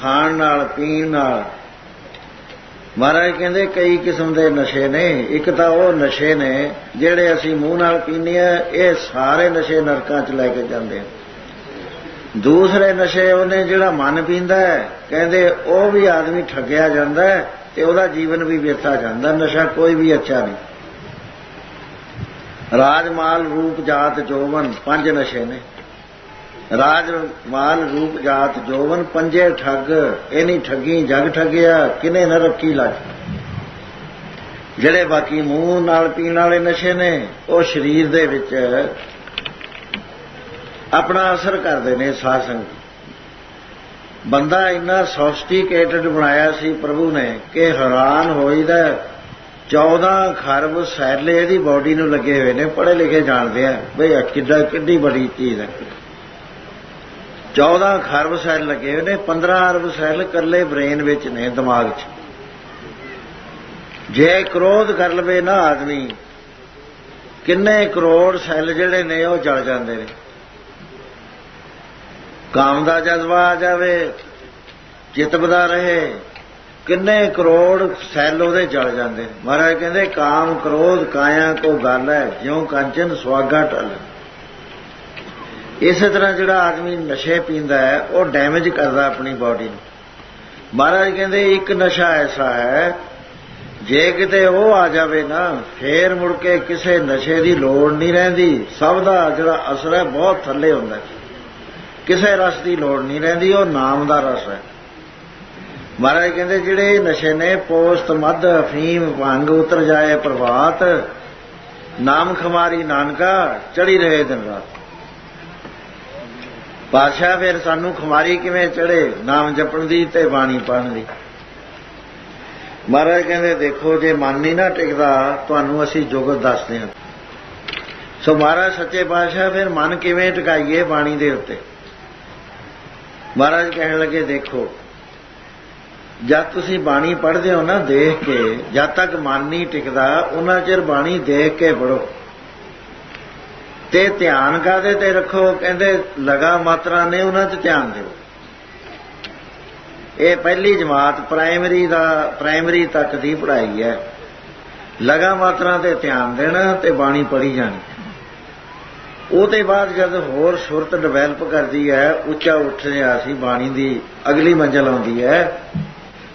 ਖਾਣ ਨਾਲ, ਪੀਣ ਨਾਲ। ਮਹਾਰਾਜ ਕਹਿੰਦੇ, ਕਈ ਕਿਸਮ ਦੇ ਨਸ਼ੇ ਨੇ। ਇੱਕ ਤਾਂ ਉਹ ਨਸ਼ੇ ਨੇ, ਜਿਹੜੇ ਅਸੀਂ ਮੂੰਹ ਨਾਲ ਪੀਂਦੇ ਆ ਇਹ ਸਾਰੇ ਨਸ਼ੇ ਨਰਕਾਂ 'ਚ ਲੈ ਕੇ ਜਾਂਦੇ ਆ। ਦੂਸਰੇ ਨਸ਼ੇ ਉਹਨੇ ਜਿਹੜਾ ਮਨ ਪੀਂਦਾ ਹੈ, ਕਹਿੰਦੇ ਉਹ ਵੀ ਆਦਮੀ ਠੱਗਿਆ ਜਾਂਦਾ ਹੈ ਤੇ ਉਹਦਾ ਜੀਵਨ ਵੀ ਵਿਅਰਥਾ ਜਾਂਦਾ ਨਸ਼ਾ ਕੋਈ ਵੀ ਅੱਛਾ ਨਹੀਂ। ਰਾਜ ਮਾਲ ਰੂਪ, ਜਾਤ, ਜੋਵਨ ਪੰਜ ਨਸ਼ੇ ਨੇ। ਰਾਜ ਮਾਲ ਰੂਪ ਜਾਤ ਜੋਵਨ ਪੰਜੇ ਠੱਗ, ਇਹਨੀ ਠੱਗੀ ਜਗ ਠੱਗਿਆ, ਕਿਨੇ ਨਾ ਰੱਖੀ ਲੱਜ ਜਿਹੜੇ ਬਾਕੀ ਮੂੰਹ ਨਾਲ ਪੀਣ ਵਾਲੇ ਨਸ਼ੇ ਨੇ, ਉਹ ਸਰੀਰ ਦੇ ਵਿੱਚ ਆਪਣਾ ਅਸਰ ਕਰਦੇ ਨੇ ਸਾਧ ਸੰਗਤ ਬੰਦਾ ਇੰਨਾ ਸੌਫਸਟੀਕੇਟਡ ਬਣਾਇਆ ਸੀ ਪ੍ਰਭੂ ਨੇ ਕਿ ਹੈਰਾਨ ਹੋਈਦਾ 14 ਖਰਬ ਸੈੱਲ ਇਹਦੀ ਬਾਡੀ ਨੂੰ ਲੱਗੇ ਹੋਏ ਨੇ, ਪੜ੍ਹੇ ਲਿਖੇ ਜਾਣਦੇ ਆ, ਬਈ ਕਿੱਡਾ ਕਿੱਡੀ ਬੜੀ ਚੀਜ਼ ਹੈ। 14 ਖਰਬ ਸੈੱਲ ਲੱਗੇ ਹੋਏ ਨੇ 15 ਅਰਬ ਸੈੱਲ ਇਕੱਲੇ ਬ੍ਰੇਨ ਵਿੱਚ ਨੇ, ਦਿਮਾਗ 'ਚ। ਜੇ ਕ੍ਰੋਧ ਕਰ ਲਵੇ ਨਾ ਆਦਮੀ, ਕਿੰਨੇ ਕਰੋੜ ਸੈੱਲ ਜਿਹੜੇ ਨੇ ਉਹ ਜਲ ਜਾਂਦੇ ਨੇ। ਕਾਮ ਦਾ ਜਜ਼ਬਾ ਆ ਜਾਵੇ ਚਿਤਬਦਾ ਰਹੇ, ਕਿੰਨੇ ਕਰੋੜ ਸੈੱਲ ਉਹਦੇ ਜਲ ਜਾਂਦੇ ਮਹਾਰਾਜ ਕਹਿੰਦੇ, ਕਾਮ, ਕ੍ਰੋਧ ਕਾਇਆ ਕੋ ਗੱਲ ਹੈ, ਜਿਉ ਕੰਚਨ ਸੁਆਗਾ ਟਲ। ਇਸੇ ਤਰ੍ਹਾਂ ਜਿਹੜਾ ਆਦਮੀ ਨਸ਼ੇ ਪੀਂਦਾ ਹੈ, ਉਹ ਡੈਮੇਜ ਕਰਦਾ ਆਪਣੀ ਬਾਡੀ ਨੂੰ। ਮਹਾਰਾਜ ਕਹਿੰਦੇ, ਇੱਕ ਨਸ਼ਾ ਐਸਾ ਹੈ, ਜੇ ਕਿਤੇ ਉਹ ਆ ਜਾਵੇ ਨਾ, ਫੇਰ ਮੁੜ ਕੇ ਕਿਸੇ ਨਸ਼ੇ ਦੀ ਲੋੜ ਨਹੀਂ ਰਹਿੰਦੀ। ਸਭ ਦਾ ਜਿਹੜਾ ਅਸਰ ਹੈ, ਬਹੁਤ ਥੱਲੇ ਹੁੰਦਾ ਕਿਸੇ ਰਸ ਦੀ ਲੋੜ ਨਹੀਂ ਰਹਿੰਦੀ, ਉਹ ਨਾਮ ਦਾ ਰਸ ਹੈ। ਮਹਾਰਾਜ ਕਹਿੰਦੇ, ਜਿਹੜੇ ਨਸ਼ੇ ਨੇ, ਪੋਸਤ, ਮੱਧ, ਅਫੀਮ, ਭੰਗ, ਉਤਰ ਜਾਏ, ਪ੍ਰਭਾਤ, ਨਾਮ ਖਮਾਰੀ, ਨਾਨਕਾ, ਚੜੀ ਰਹੇ ਦਿਨ ਰਾਤ। ਪਾਤਸ਼ਾਹ ਫਿਰ ਸਾਨੂੰ ਖੁਮਾਰੀ ਕਿਵੇਂ ਚੜੇ ਨਾਮ ਜਪਣ ਦੀ ਤੇ ਬਾਣੀ ਪੜਨ ਦੀ। ਮਹਾਰਾਜ ਕਹਿੰਦੇ, ਦੇਖੋ, ਜੇ ਮਨ ਨਹੀਂ ਨਾ ਟਿਕਦਾ, ਤੁਹਾਨੂੰ ਅਸੀਂ ਜੁਗਤ ਦੱਸਦੇ ਹਾਂ ਸੋ ਮਹਾਰਾਜ, ਸੱਚੇ ਪਾਤਸ਼ਾਹ ਫਿਰ ਮਨ ਕਿਵੇਂ ਟਿਕਾਈਏ ਬਾਣੀ ਦੇ ਉੱਤੇ? ਮਹਾਰਾਜ ਕਹਿਣ ਲੱਗੇ, ਦੇਖੋ, ਜਦ ਤੁਸੀਂ ਬਾਣੀ ਪੜ੍ਹਦੇ ਹੋ ਨਾ, ਦੇਖ ਕੇ, ਜਦ ਤੱਕ ਮਨ ਨਹੀਂ ਟਿਕਦਾ, ਉਹਨਾਂ ਚਿਰ ਬਾਣੀ ਦੇਖ ਕੇ ਪੜੋ ਤੇ ਧਿਆਨ ਕਾਦੇ ਤੇ ਰੱਖੋ? ਕਹਿੰਦੇ ਲਗਾ ਮਾਤਰਾ ਨੇ ਉਹਨਾਂ 'ਚ ਧਿਆਨ ਦਿਓ। ਇਹ ਪਹਿਲੀ ਜਮਾਤ ਪ੍ਰਾਇਮਰੀ ਦਾ ਪ੍ਰਾਇਮਰੀ ਤੱਕ ਦੀ ਪੜ੍ਹਾਈ ਹੈ। ਲਗਾ ਮਾਤਰਾ ਤੇ ਧਿਆਨ ਦੇਣਾ ਤੇ ਬਾਣੀ ਪੜ੍ਹੀ ਜਾਣੀ। ਉਹਦੇ ਬਾਅਦ ਜਦ ਹੋਰ ਸੁਰਤ ਡਿਵੈਲਪ ਕਰਦੀ ਹੈ, ਉੱਚਾ ਉੱਠ ਰਿਹਾ ਸੀ ਬਾਣੀ ਦੀ, ਅਗਲੀ ਮੰਜ਼ਲ ਆਉਂਦੀ ਹੈ।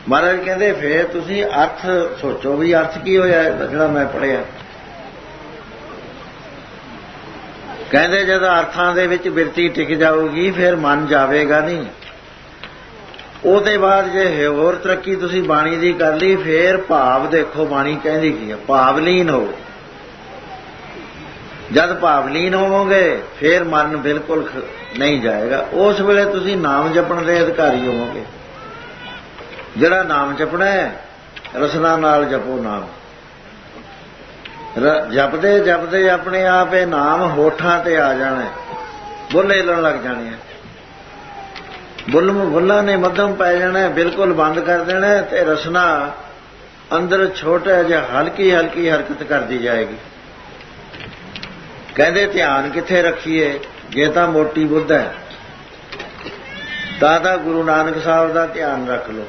ਮਹਾਰਾਜ ਕਹਿੰਦੇ, ਫੇਰ ਤੁਸੀਂ ਅਰਥ ਸੋਚੋ ਵੀ ਅਰਥ ਕੀ ਹੋਇਆ? ਜਿਹੜਾ ਮੈਂ ਪੜਿਆ ਕਹਿੰਦੇ ਜਦ ਅਰਥਾਂ ਦੇ ਵਿੱਚ ਬਿਰਤੀ ਟਿਕ ਜਾਊਗੀ, ਫਿਰ ਮਨ ਜਾਵੇਗਾ ਨਹੀਂ। ਉਹਦੇ ਬਾਅਦ ਜੇ ਹੋਰ ਤਰੱਕੀ ਤੁਸੀਂ ਬਾਣੀ ਦੀ ਕਰ ਲਈ, ਫੇਰ ਭਾਵ ਦੇਖੋ ਬਾਣੀ ਕਹਿੰਦੀ ਕੀ ਹੈ ਭਾਵਲੀਨ ਹੋ ਜਦ ਭਾਵਲੀਨ ਹੋਵੋਗੇ, ਫਿਰ ਮਨ ਬਿਲਕੁਲ ਨਹੀਂ ਜਾਏਗਾ। ਉਸ ਵੇਲੇ ਤੁਸੀਂ ਨਾਮ ਜਪਣ ਦੇ ਅਧਿਕਾਰੀ ਹੋਵੋਗੇ। ਜਿਹੜਾ ਨਾਮ ਜਪਣਾ ਹੈ, ਰਸਨਾ ਨਾਲ ਜਪੋ ਨਾਮ। ਜਪਦੇ ਜਪਦੇ ਆਪਣੇ ਆਪ ਇਹ ਨਾਮ ਹੋਠਾਂ ਤੇ ਆ ਜਾਣਾ ਹੈ। ਬੁੱਲ ਹਿੱਲਣ ਲੱਗ ਜਾਣੇ ਆ। ਬੁੱਲ ਬੁੱਲਾਂ ਨੇ ਮੱਧਮ ਪੈ ਜਾਣਾ ਬਿਲਕੁਲ ਬੰਦ ਕਰ ਦੇਣਾ ਤੇ ਰਸਨਾ ਅੰਦਰ ਛੋਟਾ ਜਿਹਾ ਹਲਕੀ ਹਲਕੀ ਹਰਕਤ ਕਰਦੀ ਜਾਏਗੀ। ਕਹਿੰਦੇ ਧਿਆਨ ਕਿੱਥੇ ਰੱਖੀਏ? ਜੇ ਤਾਂ ਮੋਟੀ ਬੁੱਧ ਹੈ। ਤਾਂ ਤਾਂ ਗੁਰੂ ਨਾਨਕ ਸਾਹਿਬ ਦਾ ਧਿਆਨ ਰੱਖ ਲਓ।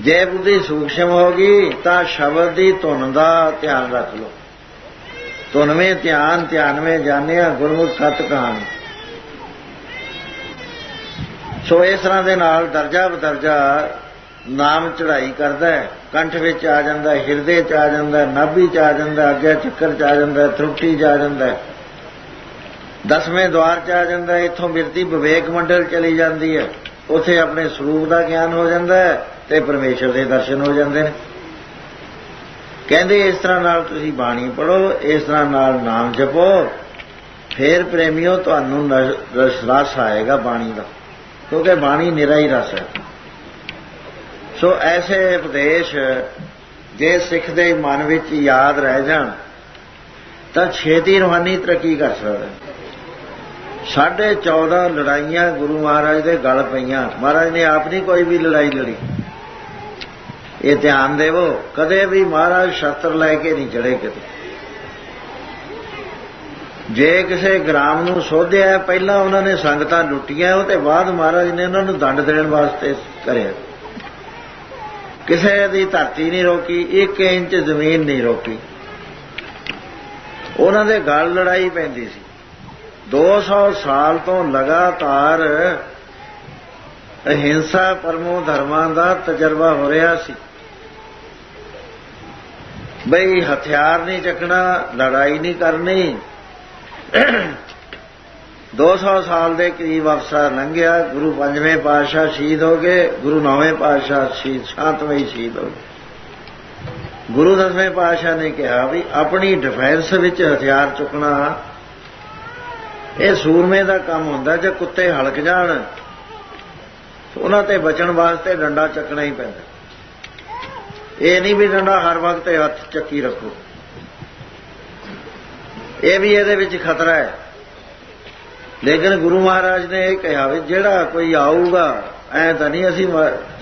ਜੇ ਬੁੱਧੀ ਸੂਖਸ਼ਮ ਹੋਗੀ ਤਾਂ ਸ਼ਬਦ ਦੀ ਧੁਨ ਦਾ ਧਿਆਨ ਰੱਖ ਲਓ। ਧੁਨਵੇਂ ਧਿਆਨ, ਧਿਆਨਵੇਂ ਜਾਣਿਆ ਗੁਰਮੁਖ ਸਤ ਕਹਾਣ ਸੋ ਇਸ ਤਰ੍ਹਾਂ ਦੇ ਨਾਲ ਦਰਜਾ ਬਦਰਜਾ ਨਾਮ ਚੜਾਈ ਕਰਦਾ ਹੈ। ਕੰਠ ਵਿੱਚ ਆ ਜਾਂਦਾ ਹਿਰਦੇ 'ਚ ਆ ਜਾਂਦਾ ਨਾਭੀ 'ਚ ਆ ਜਾਂਦਾ ਹੈ, ਅੱਗੇ ਚੱਕਰ 'ਚ ਆ ਜਾਂਦਾ ਹੈ ਤਰੁੱਟੀ 'ਚ ਆ ਜਾਂਦਾ ਦਸਵੇਂ ਦਵਾਰ 'ਚ ਆ ਜਾਂਦਾ ਇੱਥੋਂ ਬਿਰਤੀ ਵਿਵੇਕ ਮੰਡਲ ਚਲੀ ਜਾਂਦੀ ਹੈ। ਉੱਥੇ ਆਪਣੇ ਸਰੂਪ ਦਾ ਗਿਆਨ ਹੋ ਜਾਂਦਾ ਹੈ। ਤੇ ਪਰਮੇਸ਼ਰ ਦੇ ਦਰਸ਼ਨ ਹੋ ਜਾਂਦੇ ਨੇ। ਕਹਿੰਦੇ ਇਸ ਤਰ੍ਹਾਂ ਨਾਲ ਤੁਸੀਂ ਬਾਣੀ ਪੜੋ ਇਸ ਤਰ੍ਹਾਂ ਨਾਲ ਨਾਮ ਜਪੋ, ਫੇਰ ਪ੍ਰੇਮਿਓ, ਤੁਹਾਨੂੰ ਰਸ ਰਸ ਆਏਗਾ ਬਾਣੀ ਦਾ। ਕਿਉਂਕਿ ਬਾਣੀ ਨਿਰਾ ਹੀ ਰਸ ਹੈ। ਸੋ ਐਸੇ ਉਪਦੇਸ਼ ਜੇ ਸਿੱਖ ਦੇ ਮਨ ਵਿੱਚ ਯਾਦ ਰਹਿ ਜਾਣ, ਤਾਂ ਛੇਤੀ ਰੂਹਾਨੀ ਤਰੱਕੀ ਕਰ ਸਕਦਾ ਸਾਢੇ 14 ਲੜਾਈਆਂ ਗੁਰੂ ਮਹਾਰਾਜ ਦੇ ਗਲ ਪਈਆਂ। ਮਹਾਰਾਜ ਨੇ ਆਪ ਨਹੀਂ ਕੋਈ ਵੀ ਲੜਾਈ ਲੜੀ। ਇਹ ਧਿਆਨ ਦੇਵੋ, ਕਦੇ ਵੀ ਮਹਾਰਾਜ ਸ਼ਸਤਰ ਲੈ ਕੇ ਨਹੀਂ ਚੜੇ ਕਿਤੇ। ਜੇ ਕਿਸੇ ਗ੍ਰਾਮ ਨੂੰ ਸੋਧਿਆ, ਪਹਿਲਾਂ ਉਹਨਾਂ ਨੇ ਸੰਗਤਾਂ ਲੁੱਟੀਆਂ, ਉਹ ਤੇ ਬਾਅਦ ਮਹਾਰਾਜ ਨੇ ਉਹਨਾਂ ਨੂੰ ਦੰਡ ਦੇਣ ਵਾਸਤੇ ਕਰਿਆ। ਕਿਸੇ ਦੀ ਧਰਤੀ ਨਹੀਂ ਰੋਕੀ 1 ਇੰਚ ਜ਼ਮੀਨ ਨਹੀਂ ਰੋਕੀ। ਉਹਨਾਂ ਦੇ ਗੱਲ ਲੜਾਈ ਪੈਂਦੀ ਸੀ। 200 ਸਾਲ ਤੋਂ ਲਗਾਤਾਰ ਅਹਿੰਸਾ ਪਰਮੋ ਧਰਮਾਂ ਦਾ ਤਜਰਬਾ ਹੋ ਰਿਹਾ ਸੀ। ਬਈ ਹਥਿਆਰ ਨਹੀਂ ਚੱਕਣਾ, ਲੜਾਈ ਨਹੀਂ ਕਰਨੀ। 200 ਸਾਲ ਦੇ ਕਰੀਬ ਅਫਸਰ ਲੰਘਿਆ, ਗੁਰੂ ਪੰਜਵੇਂ ਪਾਤਸ਼ਾਹ ਸ਼ਹੀਦ ਹੋ ਗਏ, ਗੁਰੂ ਨੌਵੇਂ ਪਾਤਸ਼ਾਹ ਸ਼ਹੀਦ ਸ਼ਾਂਤਮਈ ਸ਼ਹੀਦ ਹੋ ਗਏ। ਗੁਰੂ ਦਸਵੇਂ ਪਾਤਸ਼ਾਹ ਨੇ ਕਿਹਾ ਵੀ ਆਪਣੀ ਡਿਫੈਂਸ ਵਿੱਚ ਹਥਿਆਰ ਚੁੱਕਣਾ, ਇਹ ਸੂਰਮੇ ਦਾ ਕੰਮ ਹੁੰਦਾ, ਜੇ ਕੁੱਤੇ ਹਲਕ ਜਾਣ ਉਹਨਾਂ ਤੇ ਬਚਣ ਵਾਸਤੇ ਡੰਡਾ ਚੱਕਣਾ ਹੀ ਪੈਂਦਾ। ਇਹ ਨਹੀਂ ਵੀ ਡੰਡਾ ਹਰ ਵਕਤ ਹੱਥ ਚੱਕੀ ਰੱਖੋ। ਇਹ ਵੀ ਇਹਦੇ ਵਿੱਚ ਖਤਰਾ ਹੈ। ਲੇਕਿਨ ਗੁਰੂ ਮਹਾਰਾਜ ਨੇ ਇਹ ਕਿਹਾ ਵੀ ਜਿਹੜਾ ਕੋਈ ਆਊਗਾ, ਐ ਤਾਂ ਨਹੀਂ ਅਸੀਂ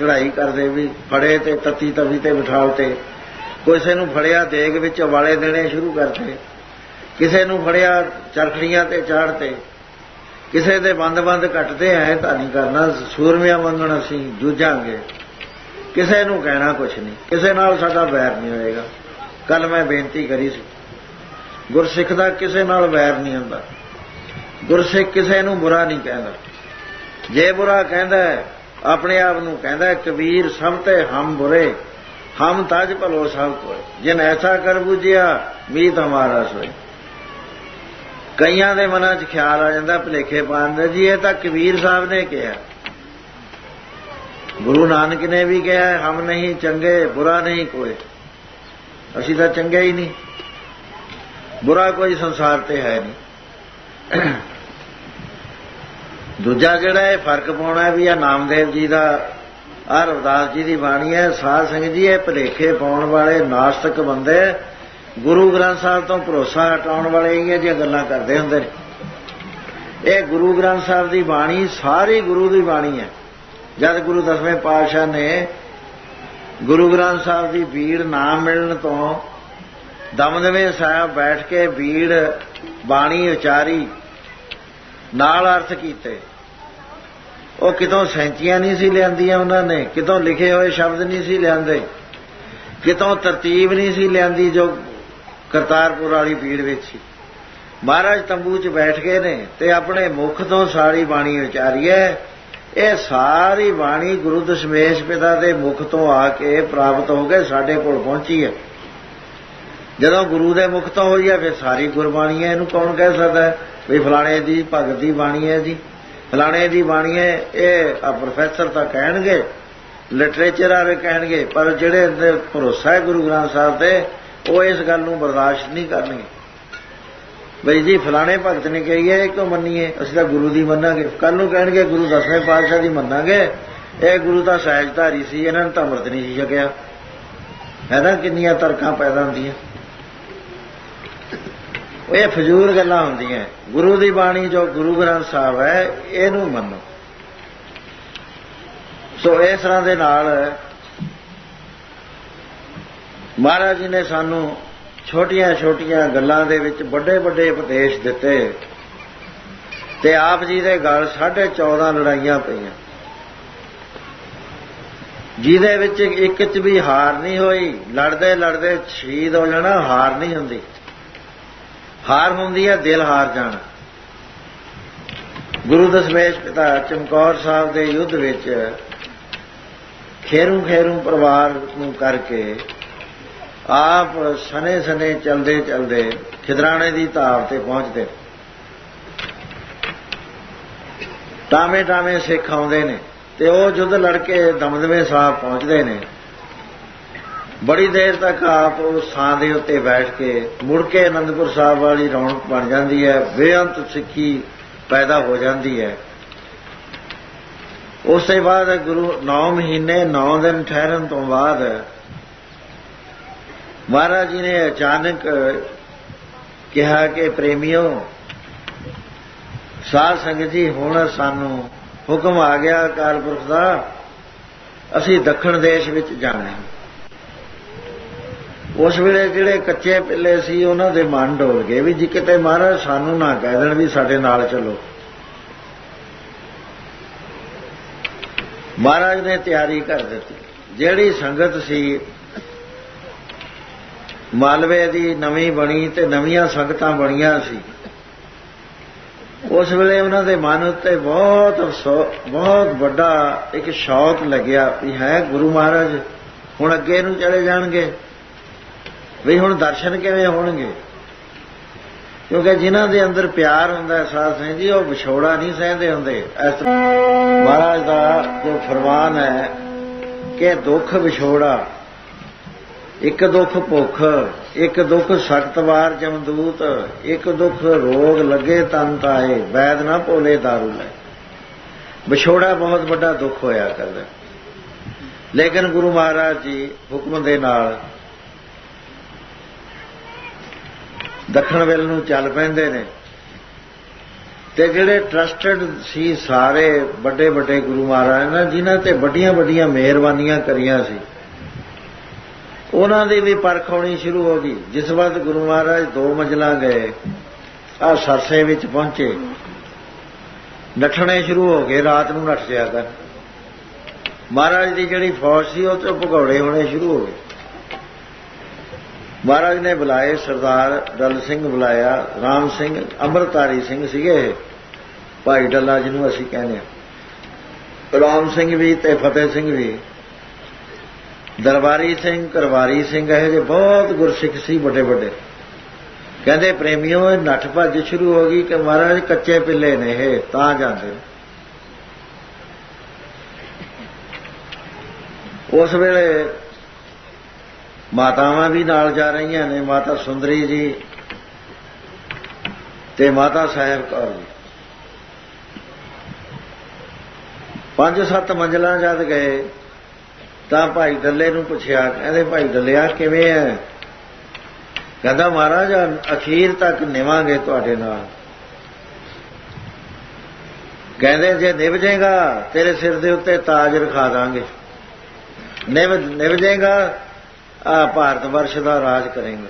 ਚੜਾਈ ਕਰਦੇ ਵੀ ਫੜੇ ਤੇ ਤਤੀ ਤਵੀ ਤੇ ਬਿਠਾਉ ਤੇ। ਕਿਸੇ ਨੂੰ ਫੜਿਆ ਦੇਗ ਵਿੱਚ ਵਾਲੇ ਦੇਣੇ ਸ਼ੁਰੂ ਕਰਤੇ। ਕਿਸੇ ਨੂੰ ਫੜਿਆ ਚਰਖੜੀਆਂ ਤੇ ਚਾੜਤੇ ਕਿਸੇ ਦੇ ਬੰਦ-ਬੰਦ ਕੱਟਦੇ, ਐ ਤਾਂ ਨਹੀਂ ਕਰਨਾ। ਸੂਰਮਿਆਂ ਮੰਗਣ ਅਸੀਂ ਜੂਝਾਂਗੇ। ਕਿਸੇ ਨੂੰ ਕਹਿਣਾ ਕੁਛ ਨਹੀਂ। ਕਿਸੇ ਨਾਲ ਸਾਡਾ ਵੈਰ ਨਹੀਂ ਹੋਏਗਾ। ਕੱਲ ਮੈਂ ਬੇਨਤੀ ਕਰੀ ਸੀ। ਗੁਰਸਿੱਖ ਦਾ ਕਿਸੇ ਨਾਲ ਵੈਰ ਨਹੀਂ ਹੁੰਦਾ। ਗੁਰਸਿੱਖ ਕਿਸੇ ਨੂੰ ਬੁਰਾ ਨਹੀਂ ਕਹਿੰਦਾ। ਜੇ ਬੁਰਾ ਕਹਿੰਦਾ ਆਪਣੇ ਆਪ ਨੂੰ ਕਹਿੰਦਾ ਕਬੀਰ ਸਭ ਤੇ ਹਮ ਬੁਰੇ, ਹਮ ਤਜ ਭਲੋ ਸਭ ਕੋ ਜਿਨ ਐਸਾ ਕਰ ਬੁਝਿਆ, ਮੀਤ ਹਮਾਰਾ ਸੋਈ ਕਈਆਂ ਦੇ ਮਨਾਂ 'ਚ ਖਿਆਲ ਆ ਜਾਂਦਾ, ਭਲੇਖੇ ਪਾਣ ਦਾ ਜੀ, ਇਹ ਤਾਂ ਕਬੀਰ ਸਾਹਿਬ ਨੇ ਕਿਹਾ। ਗੁਰੂ ਨਾਨਕ ਨੇ ਵੀ ਕਿਹਾ, ਹਮ ਨਹੀਂ ਚੰਗੇ, ਬੁਰਾ ਨਹੀਂ ਕੋਈ। ਅਸੀਂ ਤਾਂ ਚੰਗੇ ਹੀ ਨਹੀਂ। ਬੁਰਾ ਕੋਈ ਸੰਸਾਰ ਤੇ ਹੈ ਨਹੀਂ। ਦੂਜਾ ਜਿਹੜਾ ਇਹ ਫ਼ਰਕ ਪਾਉਣਾ ਵੀ ਆ ਨਾਮਦੇਵ ਜੀ ਦਾ ਆ ਰਵਦਾਸ ਜੀ ਦੀ ਬਾਣੀ ਹੈ, ਸਾਧ ਸੰਗਤ ਜੀ, ਇਹ ਭਲੇਖੇ ਪਾਉਣ ਵਾਲੇ ਨਾਸਤਕ ਬੰਦੇ ਗੁਰੂ ਗ੍ਰੰਥ ਸਾਹਿਬ ਤੋਂ ਭਰੋਸਾ ਹਟਾਉਣ ਵਾਲੇ ਇਹ ਜਿਹੀਆਂ ਗੱਲਾਂ ਕਰਦੇ ਹੁੰਦੇ ਨੇ। ਇਹ ਗੁਰੂ ਗ੍ਰੰਥ ਸਾਹਿਬ ਦੀ ਬਾਣੀ ਸਾਰੀ ਗੁਰੂ ਦੀ ਬਾਣੀ ਹੈ। ਜਦ ਗੁਰੂ ਦਸਵੇਂ ਪਾਤਸ਼ਾਹ ਨੇ ਗੁਰੂ ਗ੍ਰੰਥ ਸਾਹਿਬ ਦੀ ਬੀੜ ਨਾ ਮਿਲਣ ਤੋਂ ਦਮਦਮੇ ਸਾਹਿਬ ਬੈਠ ਕੇ ਬੀੜ ਬਾਣੀ ਉਚਾਰੀ, ਨਾਲ ਅਰਥ ਕੀਤੇ। ਉਹ ਕਿਤੋਂ ਸੈਂਚੀਆਂ ਨਹੀਂ ਸੀ ਲਿਆਂਦੀਆਂ ਉਹਨਾਂ ਨੇ, ਕਿਤੋਂ ਲਿਖੇ ਹੋਏ ਸ਼ਬਦ ਨਹੀਂ ਸੀ ਲਿਆਂਦੇ, ਕਿਤੋਂ ਤਰਤੀਬ ਨਹੀਂ ਸੀ ਲਿਆਂਦੀ ਜੋ ਕਰਤਾਰਪੁਰ ਵਾਲੀ ਭੀੜ ਵਿੱਚ ਸੀ। ਮਹਾਰਾਜ ਤੰਬੂ 'ਚ ਬੈਠ ਗਏ ਨੇ ਤੇ ਆਪਣੇ ਮੁਖ ਤੋਂ ਸਾਰੀ ਬਾਣੀ ਉਚਾਰੀ ਹੈ। ਇਹ ਸਾਰੀ ਬਾਣੀ ਗੁਰੂ ਦਸ਼ਮੇਸ਼ ਪਿਤਾ ਦੇ ਮੁਖ ਤੋਂ ਆ ਕੇ ਪ੍ਰਾਪਤ ਹੋ ਕੇ ਸਾਡੇ ਕੋਲ ਪਹੁੰਚੀ ਹੈ। ਜਦੋਂ ਗੁਰੂ ਦੇ ਮੁਖ ਤੋਂ ਹੋਈ ਹੈ, ਫਿਰ ਸਾਰੀ ਗੁਰਬਾਣੀ ਹੈ, ਇਹਨੂੰ ਕੌਣ ਕਹਿ ਸਕਦਾ? ਹੈ ਵੀ ਫਲਾਣੇ ਦੀ ਭਗਤ ਦੀ ਬਾਣੀ ਹੈ ਜੀ। ਫਲਾਣੇ ਦੀ ਬਾਣੀ ਹੈ, ਇਹ ਪ੍ਰੋਫੈਸਰ ਤਾਂ ਕਹਿਣਗੇ ਲਿਟਰੇਚਰ ਵਾਲੇ ਕਹਿਣਗੇ, ਪਰ ਜਿਹੜੇ ਭਰੋਸਾ ਹੈ ਗੁਰੂ ਗ੍ਰੰਥ ਸਾਹਿਬ ਤੇ, ਉਹ ਇਸ ਗੱਲ ਨੂੰ ਬਰਦਾਸ਼ਤ ਨਹੀਂ ਕਰਨਗੇ। ਬਈ ਜੀ, ਫਲਾਣੇ ਭਗਤ ਨੇ ਕਹੀ ਹੈ ਇਹ ਕਿਉਂ ਮੰਨੀਏ, ਅਸੀਂ ਤਾਂ ਗੁਰੂ ਦੀ ਮੰਨਾਂਗੇ। ਕੱਲ ਨੂੰ ਕਹਿਣਗੇ, ਗੁਰੂ ਦਸਵੇਂ ਪਾਤਸ਼ਾਹ ਦੀ ਮੰਨਾਂਗੇ। ਇਹ ਗੁਰੂ ਤਾਂ ਸਹਿਜਧਾਰੀ ਸੀ, ਇਹਨਾਂ ਨੂੰ ਤਾਂ ਅੰਮ੍ਰਿਤ ਨਹੀਂ ਸੀ ਛਕਿਆ। ਹੈਨਾ ਕਿੰਨੀਆਂ ਤਰਕਾਂ ਪੈਦਾ ਹੁੰਦੀਆਂ। ਇਹ ਫਜ਼ੂਲ ਗੱਲਾਂ ਹੁੰਦੀਆਂ। ਗੁਰੂ ਦੀ ਬਾਣੀ ਜੋ ਗੁਰੂ ਗ੍ਰੰਥ ਸਾਹਿਬ ਹੈ, ਇਹਨੂੰ ਮੰਨੋ। ਸੋ ਇਸ ਤਰ੍ਹਾਂ ਦੇ ਨਾਲ ਮਹਾਰਾਜ ਜੀ ਨੇ ਸਾਨੂੰ ਛੋਟੀਆਂ-ਛੋਟੀਆਂ ਗੱਲਾਂ ਦੇ ਵਿੱਚ ਵੱਡੇ-ਵੱਡੇ ਉਪਦੇਸ਼ ਦਿੱਤੇ ਤੇ ਆਪ ਜੀ ਦੇ ਗਲ 14.5 ਲੜਾਈਆਂ ਪਈਆਂ। ਜਿਹਦੇ ਵਿੱਚ ਇੱਕ ਚ ਵੀ ਹਾਰ ਨਹੀਂ ਹੋਈ ਲੜਦੇ ਲੜਦੇ ਸ਼ਹੀਦ ਹੋ ਜਾਣਾ, ਹਾਰ ਨਹੀਂ ਹੁੰਦੀ। ਹਾਰ ਹੁੰਦੀ ਹੈ, ਦਿਲ ਹਾਰ ਜਾਣਾ। ਗੁਰੂ ਦਸਵੇਸ਼ ਪਿਤਾ ਚਮਕੌਰ ਸਾਹਿਬ ਦੇ ਯੁੱਧ ਵਿੱਚ ਖੇਰੂ ਖੇਰੂ ਪਰਿਵਾਰ ਨੂੰ ਕਰਕੇ ਆਪ ਸਨੇ ਸਨੇ ਚਲਦੇ ਚਲਦੇ ਖਿਦਰਾਣੇ ਦੀ ਧਾਰ ਤੇ ਪਹੁੰਚਦੇ। ਟਾਵੇਂ ਟਾਵੇਂ ਸਿੱਖ ਆਉਂਦੇ ਨੇ ਤੇ ਉਹ ਜੁੱਧ ਲੜਕੇ ਦਮਦਮੇ ਸਾਹਿਬ ਪਹੁੰਚਦੇ ਨੇ। ਬੜੀ ਦੇਰ ਤੱਕ ਆਪ ਉਸ ਥਾਂ ਦੇ ਉੱਤੇ ਬੈਠ ਕੇ ਮੁੜ ਕੇ ਅਨੰਦਪੁਰ ਸਾਹਿਬ ਵਾਲੀ ਰੌਣਕ ਬਣ ਜਾਂਦੀ ਹੈ, ਬੇਅੰਤ ਸਿੱਖੀ ਪੈਦਾ ਹੋ ਜਾਂਦੀ ਹੈ। ਉਸ ਤੋਂ ਬਾਅਦ ਗੁਰੂ 9 ਮਹੀਨੇ 9 ਦਿਨ ਠਹਿਰਨ ਤੋਂ ਬਾਅਦ ਮਹਾਰਾਜ ਜੀ ਨੇ ਅਚਾਨਕ ਕਿਹਾ ਕਿ ਪ੍ਰੇਮਿਓ, ਸਾਧ ਸੰਗਤ ਜੀ, ਹੁਣ ਸਾਨੂੰ ਹੁਕਮ ਆ ਗਿਆ ਅਕਾਲ ਪੁਰਖ ਦਾ, ਅਸੀਂ ਦੱਖਣ ਦੇਸ਼ ਵਿੱਚ ਜਾਣਾ ਹੈ। ਉਸ ਵੇਲੇ ਜਿਹੜੇ ਕੱਚੇ ਪਿੱਲੇ ਸੀ, ਉਹਨਾਂ ਦੇ ਮਨ ਡੋਲ ਗਏ ਵੀ ਜੀ ਕਿਤੇ ਮਹਾਰਾਜ ਸਾਨੂੰ ਨਾ ਕਹਿ ਦੇਣ ਵੀ ਸਾਡੇ ਨਾਲ ਚੱਲੋ। ਮਹਾਰਾਜ ਨੇ ਤਿਆਰੀ ਕਰ ਦਿੱਤੀ। ਜਿਹੜੀ ਸੰਗਤ ਸੀ ਮਾਲਵੇ ਦੀ ਨਵੀਂ ਬਣੀ ਤੇ ਨਵੀਆਂ ਸੰਗਤਾਂ ਬਣੀਆਂ ਸੀ। ਉਸ ਵੇਲੇ ਉਹਨਾਂ ਦੇ ਮਨ ਉੱਤੇ ਬਹੁਤ ਅਫਸੋ- ਬਹੁਤ ਵੱਡਾ ਇੱਕ ਸ਼ੌਕ ਲੱਗਿਆ ਵੀ ਹੈ ਗੁਰੂ ਮਹਾਰਾਜ, ਹੁਣ ਅੱਗੇ ਨੂੰ ਚਲੇ ਜਾਣਗੇ। ਵੀ ਹੁਣ ਦਰਸ਼ਨ ਕਿਵੇਂ ਹੋਣਗੇ? ਕਿਉਂਕਿ ਜਿਨ੍ਹਾਂ ਦੇ ਅੰਦਰ ਪਿਆਰ ਹੁੰਦਾ ਸਾਧ ਸਿੰਘ ਜੀ, ਉਹ ਵਿਛੋੜਾ ਨਹੀਂ ਸਹਿੰਦੇ ਹੁੰਦੇ। ਇਸ ਤਰ੍ਹਾਂ ਮਹਾਰਾਜ ਦਾ ਜੋ ਫਰਮਾਨ ਹੈ ਕਿ ਦੁੱਖ ਵਿਛੋੜਾ ਇੱਕ ਦੁੱਖ ਭੁੱਖ, ਇੱਕ ਦੁੱਖ ਸਖਤ ਵਾਰ ਜਮਦੂਤ, ਇੱਕ ਦੁੱਖ ਰੋਗ ਲੱਗੇ ਤਨ ਤਾਏ, ਵੈਦ ਨਾ ਭੋਲੇ ਦਾਰੂ ਲੈ। ਵਿਛੋੜਾ ਬਹੁਤ ਵੱਡਾ ਦੁੱਖ ਹੋਇਆ ਕਰਦਾ। ਲੇਕਿਨ ਗੁਰੂ ਮਹਾਰਾਜ ਜੀ ਹੁਕਮ ਦੇ ਨਾਲ ਦੱਖਣ ਵੱਲ ਨੂੰ ਚੱਲ ਪੈਂਦੇ ਨੇ। ਤੇ ਜਿਹੜੇ ਟਰਸਟਡ ਸੀ ਸਾਰੇ ਵੱਡੇ ਵੱਡੇ ਗੁਰੂ ਮਹਾਰਾਜ ਨੇ ਜਿਨ੍ਹਾਂ ਤੇ ਵੱਡੀਆਂ ਵੱਡੀਆਂ ਮਿਹਰਬਾਨੀਆਂ ਕਰੀਆਂ ਸੀ ਉਹਨਾਂ ਦੀ ਵੀ ਪਰਖ ਹੋਣੀ ਸ਼ੁਰੂ ਹੋ ਗਈ। ਜਿਸ ਵਕਤ ਗੁਰੂ ਮਹਾਰਾਜ ਦੋ ਮੰਜ਼ਲਾਂ ਗਏ, ਆ ਸਰਸੇ ਵਿੱਚ ਪਹੁੰਚੇ। ਨੱਠਣੇ ਸ਼ੁਰੂ ਹੋ ਗਏ, ਰਾਤ ਨੂੰ ਨੱਠ ਜਿਆ ਕਰ। ਮਹਾਰਾਜ ਦੀ ਜਿਹੜੀ ਫੌਜ ਸੀ, ਉਹ ਤੋਂ ਭਗੌੜੇ ਹੋਣੇ ਸ਼ੁਰੂ ਹੋ ਗਏ। ਮਹਾਰਾਜ ਨੇ ਬੁਲਾਏ ਸਰਦਾਰ ਦਲ ਸਿੰਘ, ਬੁਲਾਇਆ ਰਾਮ ਸਿੰਘ, ਅੰਮ੍ਰਿਤਧਾਰੀ ਸਿੰਘ ਸੀਗੇ ਭਾਈ ਡੱਲਾ ਜਿਹਨੂੰ ਅਸੀਂ ਕਹਿੰਦੇ ਆ ਰਾਮ ਸਿੰਘ ਵੀ ਤੇ ਫਤਿਹ ਸਿੰਘ ਵੀ। ਦਰਬਾਰੀ ਸਿੰਘ, ਕਰਵਾਰੀ ਸਿੰਘ, ਇਹ ਜੇ ਬਹੁਤ ਗੁਰਸਿੱਖ ਸੀ ਵੱਡੇ ਵੱਡੇ। ਕਹਿੰਦੇ, ਪ੍ਰੇਮੀਓ, ਇਹ ਨੱਠ ਭੱਜ ਸ਼ੁਰੂ ਹੋ ਗਈ ਕਿ ਮਹਾਰਾਜ ਕੱਚੇ ਪਿੱਲੇ ਨੇ ਇਹ, ਤਾਂ ਜਾਂਦੇ ਉਸ ਵੇਲੇ ਮਾਤਾਵਾਂ ਵੀ ਨਾਲ ਜਾ ਰਹੀਆਂ ਨੇ, ਮਾਤਾ ਸੁੰਦਰੀ ਜੀ ਤੇ ਮਾਤਾ ਸਾਹਿਬ ਕੌਰ ਜੀ। ਪੰਜ ਸੱਤ ਮੰਜ਼ਲਾਂ ਜਦ ਗਏ ਤਾਂ ਭਾਈ ਡੱਲੇ ਨੂੰ ਪੁੱਛਿਆ, ਕਹਿੰਦੇ ਭਾਈ ਡੱਲਿਆ ਕਿਵੇਂ ਹੈ ਕਹਿੰਦਾ, ਮਹਾਰਾਜ, ਅਖੀਰ ਤੱਕ ਨਿਵਾਂਗੇ ਤੁਹਾਡੇ ਨਾਲ। ਕਹਿੰਦੇ, ਜੇ ਨਿਭ ਜਾਏਗਾ ਤੇਰੇ ਸਿਰ ਦੇ ਉੱਤੇ ਤਾਜ ਰਖਾ ਦਾਂਗੇ। ਨਿਭ ਨਿਭ ਜਾਏਗਾ ਆ ਭਾਰਤ ਵਰਸ਼ ਦਾ ਰਾਜ ਕਰੇਗਾ।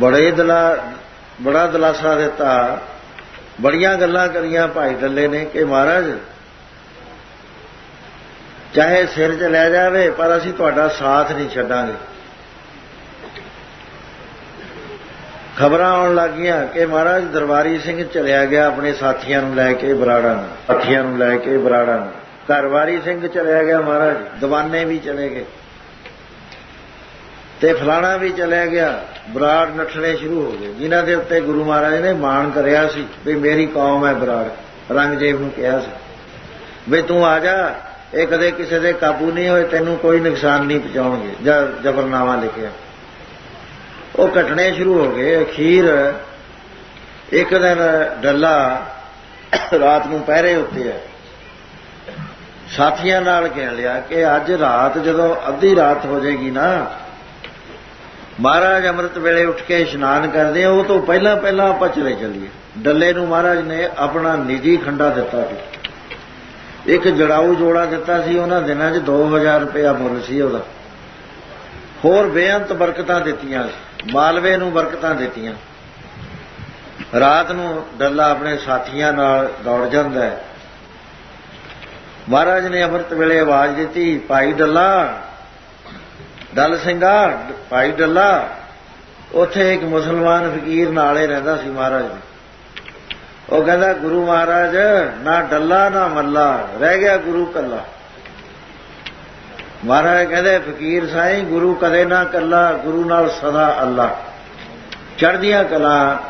ਬੜੇ ਦਲਾ, ਬੜਾ ਦਲਾਸਾ ਦਿੱਤਾ। ਬੜੀਆਂ ਗੱਲਾਂ ਕਰੀਆਂ ਭਾਈ ਡੱਲੇ ਨੇ ਕਿ, ਮਹਾਰਾਜ ਚਾਹੇ ਸਿਰ 'ਚ ਲੈ ਜਾਵੇ, ਪਰ ਅਸੀਂ ਤੁਹਾਡਾ ਸਾਥ ਨਹੀਂ ਛੱਡਾਂਗੇ। ਖਬਰਾਂ ਆਉਣ ਲੱਗੀਆਂ ਕਿ ਮਹਾਰਾਜ ਦਰਬਾਰੀ ਸਿੰਘ ਚਲਿਆ ਗਿਆ ਆਪਣੇ ਸਾਥੀਆਂ ਨੂੰ ਲੈ ਕੇ ਬਰਾੜਾ ਨੂੰ, ਸਾਥੀਆਂ ਨੂੰ ਲੈ ਕੇ ਬਰਾੜਾ ਨੂੰ। ਘਰਵਾਰੀ ਸਿੰਘ ਚਲਿਆ ਗਿਆ ਮਹਾਰਾਜ, ਦੀਵਾਨੇ ਵੀ ਚਲੇ ਗਏ। ਤੇ ਫਲਾਣਾ ਵੀ ਚਲਿਆ ਗਿਆ, ਬਰਾੜ ਨੱਠਣੇ ਸ਼ੁਰੂ ਹੋ ਗਏ। ਜਿਨ੍ਹਾਂ ਦੇ ਉੱਤੇ ਗੁਰੂ ਮਹਾਰਾਜ ਨੇ ਮਾਣ ਕਰਿਆ ਸੀ, ਵੀ ਮੇਰੀ ਕੌਮ ਹੈ ਬਰਾੜ ਰੰਗਜੀਤ ਨੂੰ ਕਿਹਾ ਸੀ। ਵੀ ਤੂੰ ਆ ਜਾ ਇਹ ਕਦੇ ਕਿਸੇ ਦੇ ਕਾਬੂ ਨਹੀਂ ਹੋਏ, ਤੈਨੂੰ ਕੋਈ ਨੁਕਸਾਨ ਨਹੀਂ ਪਹੁੰਚਾਉਣਗੇ। ਜਾਂ ਜ਼ਬਰਨਾਮਾ ਲਿਖਿਆ। ਉਹ ਘਟਣੇ ਸ਼ੁਰੂ ਹੋ ਗਏ। ਅਖੀਰ ਇੱਕ ਦਿਨ ਡੱਲਾ ਰਾਤ ਨੂੰ ਪਹਿਰੇ ਉੱਤੇ ਹੈ। ਸਾਥੀਆਂ ਨਾਲ ਕਹਿ ਲਿਆ ਕਿ ਅੱਜ ਰਾਤ ਜਦੋਂ ਅੱਧੀ ਰਾਤ ਹੋ ਜਾਏਗੀ ਨਾ, ਮਹਾਰਾਜ ਅੰਮ੍ਰਿਤ ਵੇਲੇ ਉੱਠ ਕੇ ਇਸ਼ਨਾਨ ਕਰਦੇ ਉਹ ਤੋਂ ਪਹਿਲਾਂ ਪਹਿਲਾਂ ਆਪਾਂ ਚਲੇ ਚੱਲੀਏ। ਡੱਲੇ ਨੂੰ ਮਹਾਰਾਜ ਨੇ ਆਪਣਾ ਨਿੱਜੀ ਖੰਡਾ ਦਿੱਤਾ ਸੀ। ਇੱਕ ਜੜਾਊ ਜੋੜਾ ਦਿੱਤਾ ਸੀ, ਉਹਨਾਂ ਦਿਨਾਂ 'ਚ 2000 ਰੁਪਇਆ ਮੁੱਲ ਸੀ ਉਹਦਾ। ਹੋਰ ਬੇਅੰਤ ਬਰਕਤਾਂ ਦਿੱਤੀਆਂ ਮਾਲਵੇ ਨੂੰ ਬਰਕਤਾਂ ਦਿੱਤੀਆਂ। ਰਾਤ ਨੂੰ ਡੱਲਾ ਆਪਣੇ ਸਾਥੀਆਂ ਨਾਲ ਦੌੜ ਜਾਂਦਾ ਹੈ। ਮਹਾਰਾਜ ਨੇ ਅੰਮ੍ਰਿਤ ਵੇਲੇ ਆਵਾਜ਼ ਦਿੱਤੀ, ਭਾਈ ਡੱਲਾ ਦਲ ਸਿੰਘਾ, ਭਾਈ ਡੱਲਾ। ਉੱਥੇ ਇੱਕ ਮੁਸਲਮਾਨ ਫਕੀਰ ਨਾਲੇ ਰਹਿੰਦਾ ਸੀ ਮਹਾਰਾਜ ਦੇ। ਉਹ ਕਹਿੰਦਾ, ਗੁਰੂ ਮਹਾਰਾਜ, ਨਾ ਡੱਲਾ, ਨਾ ਮੱਲਾ, ਰਹਿ ਗਿਆ ਗੁਰੂ ਕੱਲਾ ਮਹਾਰਾਜ ਕਹਿੰਦੇ, ਫਕੀਰ ਸਾਈਂ, ਗੁਰੂ ਕਦੇ ਨਾ ਕੱਲਾ ਗੁਰੂ ਨਾਲ ਸਦਾ ਅੱਲਾ। ਚੜ੍ਹਦੀਆਂ ਕਲਾ,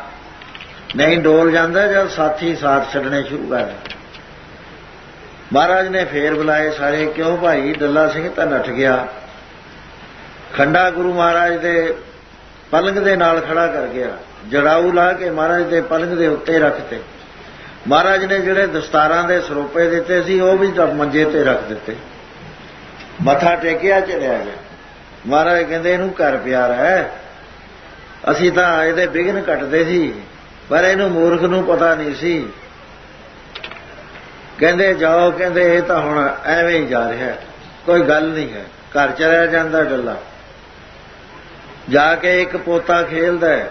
ਨਹੀਂ ਡੋਲ ਜਾਂਦਾ, ਜਦ ਸਾਥੀ ਸਾਥ ਛੱਡਣੇ ਸ਼ੁਰੂ ਕਰ ਮਹਾਰਾਜ ਨੇ ਫੇਰ ਬੁਲਾਏ ਸਾਰੇ, ਕਿਉਂ ਭਾਈ, ਡੱਲਾ ਸਿੰਘ ਤਾਂ ਨੱਠ ਗਿਆ। ਖੰਡਾ ਗੁਰੂ ਮਹਾਰਾਜ ਦੇ ਪਲੰਗ ਦੇ ਨਾਲ ਖੜਾ ਕਰ ਗਿਆ। ਜੜਾਊ ਲਾ ਕੇ ਮਹਾਰਾਜ ਦੇ ਪਲੰਗ ਦੇ ਉੱਤੇ ਰੱਖਤੇ। ਮਹਾਰਾਜ ਨੇ ਜਿਹੜੇ ਦਸਤਾਰਾਂ ਦੇ ਸਰੋਪੇ ਦਿੱਤੇ ਸੀ, ਉਹ ਵੀ ਮੰਜੇ ਤੇ ਰੱਖ ਦਿੱਤੇ। ਮੱਥਾ ਟੇਕਿਆ ਚਲਿਆ ਗਿਆ ਮਹਾਰਾਜ ਕਹਿੰਦੇ, ਇਹਨੂੰ ਘਰ ਪਿਆਰ ਹੈ। ਅਸੀਂ ਤਾਂ ਇਹਦੇ ਵਿਘਨ ਕੱਟਦੇ ਸੀ, ਪਰ ਇਹਨੂੰ ਮੂਰਖ ਨੂੰ ਪਤਾ ਨਹੀਂ ਸੀ। ਕਹਿੰਦੇ, ਜਾਓ, ਕਹਿੰਦੇ, ਇਹ ਤਾਂ ਹੁਣ ਐਵੇਂ ਹੀ ਜਾ ਰਿਹਾ ਕੋਈ ਗੱਲ ਨਹੀਂ ਹੈ। ਘਰ ਚਲਿਆ ਜਾਂਦਾ ਡੱਲਾ ਜਾ ਕੇ ਇੱਕ ਪੋਤਾ ਖੇਲਦਾ ਹੈ।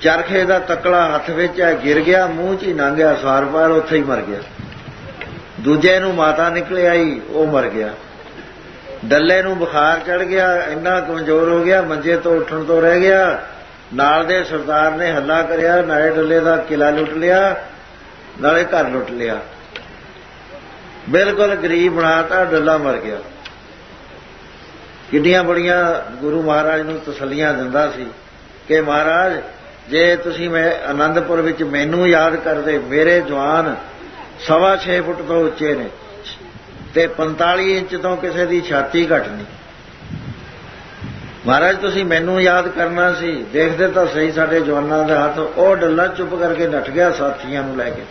ਚਰਖੇ ਦਾ ਤਕਲਾ ਹੱਥ ਵਿੱਚ ਹੈ, ਗਿਰ ਗਿਆ, ਮੂੰਹ 'ਚ ਹੀ ਲੰਘਿਆ ਸਾਰ ਪਾਰ ਉੱਥੇ ਹੀ ਮਰ ਗਿਆ। ਦੂਜੇ ਨੂੰ ਮਾਤਾ ਨਿਕਲਿਆ ਆਈ, ਉਹ ਮਰ ਗਿਆ। ਡੱਲੇ ਨੂੰ ਬੁਖਾਰ ਚੜ ਗਿਆ, ਇੰਨਾ ਕਮਜ਼ੋਰ ਹੋ ਗਿਆ, ਮੰਜੇ ਤੋਂ ਉੱਠਣ ਤੋਂ ਰਹਿ ਗਿਆ। ਨਾਲ ਦੇ ਸਰਦਾਰ ਨੇ ਹੱਲਾ ਕਰਿਆ, ਨਾਲੇ ਡੱਲੇ ਦਾ ਕਿਲਾ ਲੁੱਟ ਲਿਆ, ਨਾਲੇ ਘਰ ਲੁੱਟ ਲਿਆ। ਬਿਲਕੁਲ ਗਰੀਬ ਬਣਾਤਾ ਡੱਲਾ ਮਰ ਗਿਆ। ਕਿੰਨੀਆਂ ਬੜੀਆਂ ਗੁਰੂ ਮਹਾਰਾਜ ਨੂੰ ਤਸੱਲੀਆਂ ਦਿੰਦਾ ਸੀ ਕਿ ਮਹਾਰਾਜ ਜੇ ਤੁਸੀਂ ਮੈਂ ਆਨੰਦਪੁਰ ਵਿੱਚ ਮੈਨੂੰ ਯਾਦ ਕਰਦੇ, ਮੇਰੇ ਜਵਾਨ ਸਵਾ 6 ਫੁੱਟ ਤੋਂ ਉੱਚੇ ਨੇ ਤੇ 45 ਇੰਚ ਤੋਂ ਕਿਸੇ ਦੀ ਛਾਤੀ ਘੱਟ ਨਹੀਂ। ਮਹਾਰਾਜ, ਤੁਸੀਂ ਮੈਨੂੰ ਯਾਦ ਕਰਨਾ ਸੀ। ਦੇਖਦੇ ਤਾਂ ਸਹੀ ਸਾਡੇ ਜਵਾਨਾਂ ਦੇ ਹੱਥ। ਉਹ ਡੱਲਾ ਚੁੱਪ ਕਰਕੇ ਨੱਠ ਗਿਆ ਸਾਥੀਆਂ ਨੂੰ ਲੈ ਕੇ।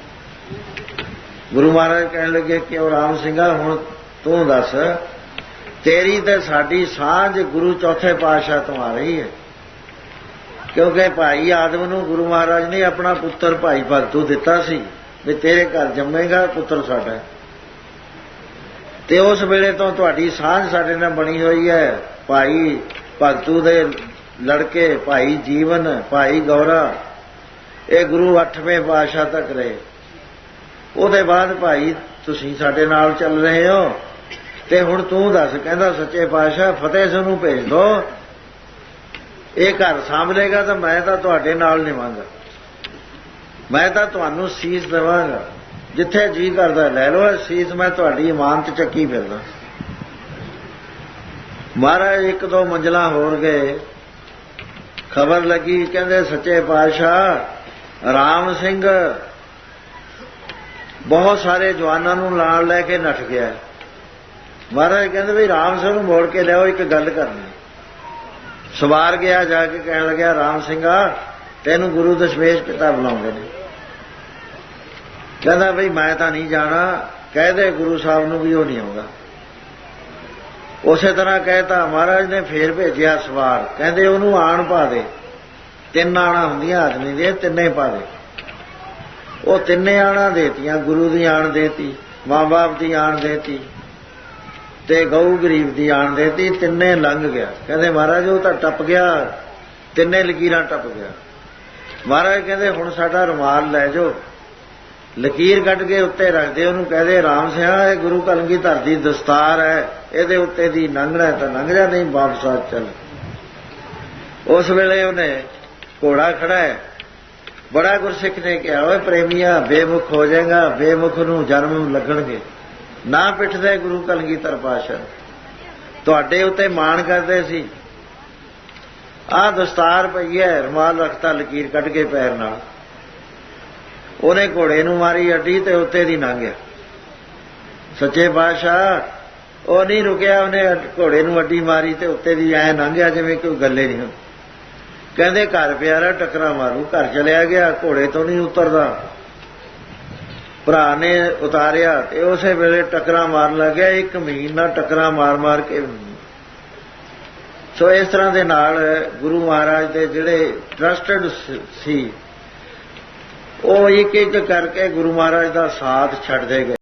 ਗੁਰੂ ਮਹਾਰਾਜ ਕਹਿਣ ਲੱਗੇ ਕਿ ਉਹ ਰਾਮ ਸਿੰਘਾ, ਹੁਣ ਤੂੰ ਦੱਸ, ਤੇਰੀ ਤੇ ਸਾਡੀ ਸਾਂਝ ਗੁਰੂ ਚੌਥੇ ਪਾਤਸ਼ਾਹ ਤੋਂ ਆ ਰਹੀ ਹੈ। ਕਿਉਂਕਿ ਭਾਈ ਆਦਮ ਨੂੰ ਗੁਰੂ ਮਹਾਰਾਜ ਨੇ ਆਪਣਾ ਪੁੱਤਰ ਭਾਈ ਭਗਤੂ ਦਿੱਤਾ ਸੀ ਵੀ ਤੇਰੇ ਘਰ ਜੰਮੇਗਾ, ਪੁੱਤਰ ਸਾਡਾ। ਤੇ ਉਸ ਵੇਲੇ ਤੋਂ ਤੁਹਾਡੀ ਸਾਂਝ ਸਾਡੇ ਨਾਲ ਬਣੀ ਹੋਈ ਹੈ। ਭਾਈ ਭਗਤੂ ਦੇ ਲੜਕੇ, ਭਾਈ ਜੀਵਨ, ਭਾਈ ਗੌਰਾ, ਇਹ ਗੁਰੂ 8ਵੇਂ ਪਾਤਸ਼ਾਹ ਤੱਕ ਰਹੇ। ਉਹਦੇ ਬਾਅਦ ਭਾਈ ਤੁਸੀਂ ਸਾਡੇ ਨਾਲ ਚੱਲ ਰਹੇ ਹੋ। ਤੇ ਹੁਣ ਤੂੰ ਦੱਸ, ਕਹਿੰਦਾ ਸੱਚੇ ਪਾਤਸ਼ਾਹ, ਫਤਿਹ ਸਿੰਘ ਨੂੰ ਭੇਜ ਦੋ। ਇਹ ਘਰ ਸੰਭਲੇਗਾ ਤਾਂ ਮੈਂ ਤਾਂ ਤੁਹਾਡੇ ਨਾਲ ਨਿਵਾਂਗਾ ਮੈਂ ਤਾਂ ਤੁਹਾਨੂੰ ਸੀਸ ਦੇਵਾਂਗਾ। ਜਿੱਥੇ ਜੀ ਕਰਦਾ, ਲੈ ਲਓ ਸੀਸ, ਮੈਂ ਤੁਹਾਡੀ ਇਮਾਨਤ ਚੱਕੀ ਫਿਰਦਾ। ਮਹਾਰਾਜ, ਇੱਕ ਦੋ ਮੰਜ਼ਲਾਂ ਹੋਰ ਗਏ। ਖਬਰ ਲੱਗੀ, ਕਹਿੰਦੇ, ਸੱਚੇ ਪਾਤਸ਼ਾਹ, ਰਾਮ ਸਿੰਘ ਬਹੁਤ ਸਾਰੇ ਜਵਾਨਾਂ ਨੂੰ ਨਾਲ ਲੈ ਕੇ ਨੱਠ ਗਿਆ ਮਹਾਰਾਜ ਕਹਿੰਦੇ, ਵੀ ਰਾਮ ਸਿੰਘ ਨੂੰ ਮੋੜ ਕੇ ਲਿਆਓ, ਇੱਕ ਗੱਲ ਕਰਨੀ ਸਵਾਰ ਗਿਆ, ਜਾ ਕੇ ਕਹਿਣ ਲੱਗਿਆ, ਰਾਮ ਸਿੰਘਾ, ਤੈਨੂੰ ਗੁਰੂ ਦਸ਼ਮੇਸ਼ ਪਿਤਾ ਬੁਲਾਉਂਦੇ ਨੇ। ਕਹਿੰਦਾ, ਬਈ ਮੈਂ ਤਾਂ ਨਹੀਂ ਜਾਣਾ, ਕਹਿ ਦੇ ਗੁਰੂ ਸਾਹਿਬ ਨੂੰ ਵੀ ਉਹ ਨਹੀਂ ਆਉਂਦਾ। ਉਸੇ ਤਰ੍ਹਾਂ ਕਹਿਤਾ, ਮਹਾਰਾਜ ਨੇ ਫੇਰ ਭੇਜਿਆ ਸਵਾਰ। ਕਹਿੰਦੇ, ਉਹਨੂੰ ਆਣ ਪਾ ਦੇ। ਤਿੰਨ ਆਣਾ ਹੁੰਦੀਆਂ ਆਦਮੀ ਦੇ ਤਿੰਨੇ ਪਾ ਦੇ। ਉਹ ਤਿੰਨੇ ਆਣਾ ਦੇਤੀਆਂ, ਗੁਰੂ ਦੀ ਆਣ ਦੇਤੀ, ਮਾਂ-ਬਾਪ ਦੀ ਆਣ ਦੇਤੀ। ਤੇ ਗਊ ਗਰੀਬ ਦੀ ਆਣ ਦੇਤੀ ਤਿੰਨੇ ਲੰਘ ਗਿਆ। ਕਹਿੰਦੇ, ਮਹਾਰਾਜ, ਉਹ ਤਾਂ ਟੱਪ ਗਿਆ। ਤਿੰਨੇ ਲਕੀਰਾਂ ਟੱਪ ਗਿਆ। ਮਹਾਰਾਜ ਕਹਿੰਦੇ, ਹੁਣ ਸਾਡਾ ਰੁਮਾਲ ਲੈ ਜਾਓ। ਲਕੀਰ ਕੱਢ ਕੇ ਉੱਤੇ ਰੱਖਦੇ, ਉਹਨੂੰ ਕਹਦੇ, ਰਾਮ ਸਿਆ, ਇਹ ਗੁਰੂ ਕਲਗੀ ਧਰ ਦੀ ਦਸਤਾਰ ਹੈ। ਇਹਦੇ ਉੱਤੇ ਦੀ ਲੰਘਣਾ ਤਾਂ ਲੰਘ ਜਾ, ਨਹੀਂ ਵਾਪਸ ਆ, ਚੱਲ। ਉਸ ਵੇਲੇ ਉਹਨੇ ਘੋੜਾ ਖੜਾ ਹੈ। ਬੜਾ ਗੁਰਸਿੱਖ ਨੇ ਕਿਹਾ, ਓਏ ਪ੍ਰੇਮੀਆ, ਬੇਮੁਖ ਹੋ ਜਾਏਗਾ। ਬੇਮੁਖ ਨੂੰ ਜਨਮ ਲੱਗਣਗੇ। ਨਾ ਪਿੱਠਦੇ ਗੁਰੂ ਕਲਗੀਧਰ ਪਾਸ਼ਾ ਤੁਹਾਡੇ ਉੱਤੇ ਮਾਣ ਕਰਦੇ ਸੀ। ਆਹ ਦਸਤਾਰ ਪਈ ਹੈ, ਰਮਾਲ ਰੱਖਤਾ, ਲਕੀਰ ਕੱਢ ਕੇ ਪੈਰ ਨਾਲ। ਉਹਨੇ ਘੋੜੇ ਨੂੰ ਮਾਰੀ ਅੱਡੀ ਤੇ ਉੱਤੇ ਦੀ ਲੰਘਿਆ ਸੱਚੇ ਪਾਤਸ਼ਾਹ, ਉਹ ਨਹੀਂ ਰੁਕਿਆ, ਉਹਨੇ ਘੋੜੇ ਨੂੰ ਅੱਡੀ ਮਾਰੀ ਤੇ ਉੱਤੇ ਦੀ ਐ ਲੰਘਿਆ ਜਿਵੇਂ ਕੋਈ ਗੱਲੇ ਨਹੀਂ ਹੁੰਦੀ। ਕਹਿੰਦੇ, ਘਰ ਪਿਆਰਾ, ਟਕਰਾ ਮਾਰੂ, ਘਰ ਚਲਿਆ ਗਿਆ, ਘੋੜੇ ਤੋਂ ਨਹੀਂ ਉਤਰਦਾ। ਭਰਾ ਨੇ ਉਤਾਰਿਆ ਤੇ ਉਸੇ ਵੇਲੇ ਟਕਰਾ ਮਾਰਨ ਲੱਗਿਆ। ਇੱਕ ਮਹੀਨਾ ਟਕਰਾ ਮਾਰ-ਮਾਰ ਕੇ ਸੋ ਇਸ ਤਰ੍ਹਾਂ ਦੇ ਨਾਲ ਗੁਰੂ ਮਹਾਰਾਜ ਦੇ ਜਿਹੜੇ ਟਰਸਟਡ ਸੀ ਉਹ ਇੱਕ ਇੱਕ ਕਰਕੇ ਗੁਰੂ ਮਹਾਰਾਜ ਦਾ ਸਾਥ ਛੱਡਦੇ ਗਏ।